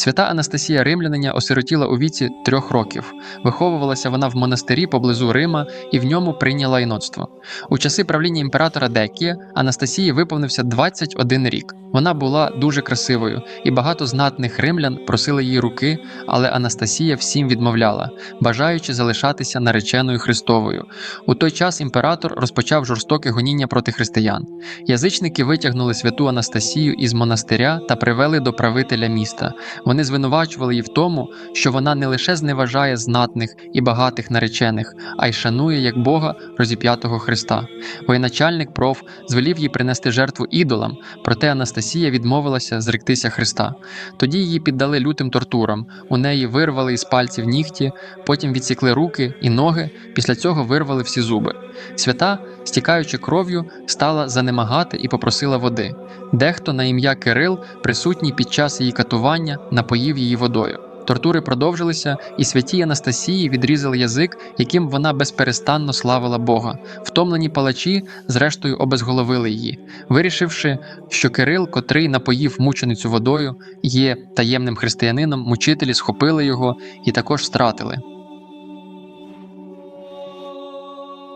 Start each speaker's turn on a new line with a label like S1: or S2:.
S1: Свята Анастасія Римляниня осиротіла у віці трьох років. Виховувалася вона в монастирі поблизу Рима і в ньому прийняла іноцтво. У часи правління імператора Декія Анастасії виповнився 21 рік. Вона була дуже красивою, і багато знатних римлян просили її руки, але Анастасія всім відмовляла, бажаючи залишатися нареченою Христовою. У той час імператор розпочав жорстоке гоніння проти християн. Язичники витягнули святу Анастасію із монастиря та привели до правителя міста. Вони звинувачували її в тому, що вона не лише зневажає знатних і багатих наречених, а й шанує як Бога розіп'ятого Христа. Воєначальник проф звелів їй принести жертву ідолам, проте Анастасія відмовилася зректися Христа. Тоді її піддали лютим тортурам. У неї вирвали із пальців нігті, потім відсікли руки і ноги, після цього вирвали всі зуби. Свята, стікаючи кров'ю, стала занемагати і попросила води. Дехто на ім'я Кирил, присутній під час її катування, напоїв її водою. Тортури продовжилися, і святій Анастасії відрізали язик, яким вона безперестанно славила Бога. Втомлені палачі, зрештою, обезголовили її, вирішивши, що Кирил, котрий напоїв мученицю водою, є таємним християнином, мучителі схопили його і також стратили.